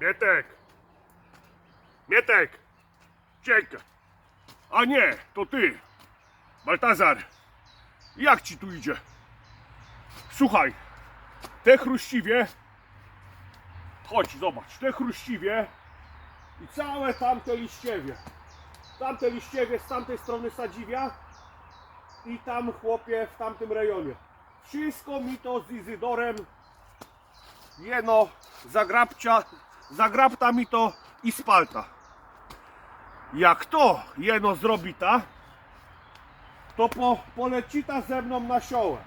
Mietek! Mietek! Czekaj! A nie, to ty! Baltazar! Jak ci tu idzie? Słuchaj, te chruściwie... Chodź, zobacz, te chruściwie i całe tamte liściewie. Tamte liściewie z tamtej strony sadziwia i tam chłopie w tamtym rejonie. Wszystko mi to z Izydorem jeno zagrabcia, zagrabta mi to i spalta. Jak to jeno zrobi ta, to po, poleci ta ze mną na siołę.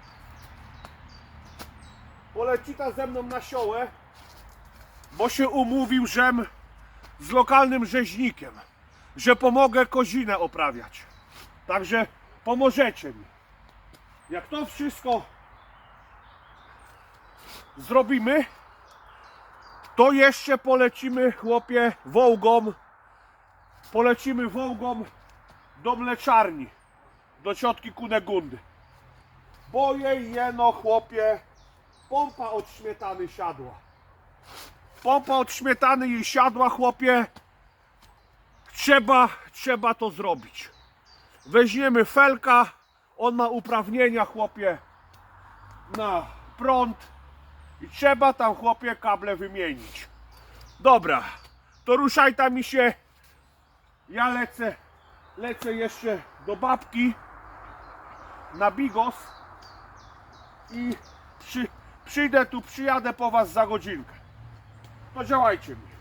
Poleci ta ze mną na siołę, bo się umówił, żem z lokalnym rzeźnikiem, że pomogę kozinę oprawiać. Także pomożecie mi. Jak to wszystko zrobimy, to jeszcze polecimy, chłopie, wołgą. Polecimy wołgą do mleczarni, do ciotki Kunegundy. Bo jej jeno, chłopie, pompa od śmietany siadła. Pompa od śmietany jej siadła, chłopie. Trzeba, trzeba to zrobić. Weźmiemy felka, on ma uprawnienia, chłopie, na prąd i trzeba tam, chłopie, kable wymienić. Dobra, to ruszaj tam mi się. Ja lecę, lecę jeszcze do babki na bigos i przy, przyjdę tu, przyjadę po was za godzinkę. To działajcie mi.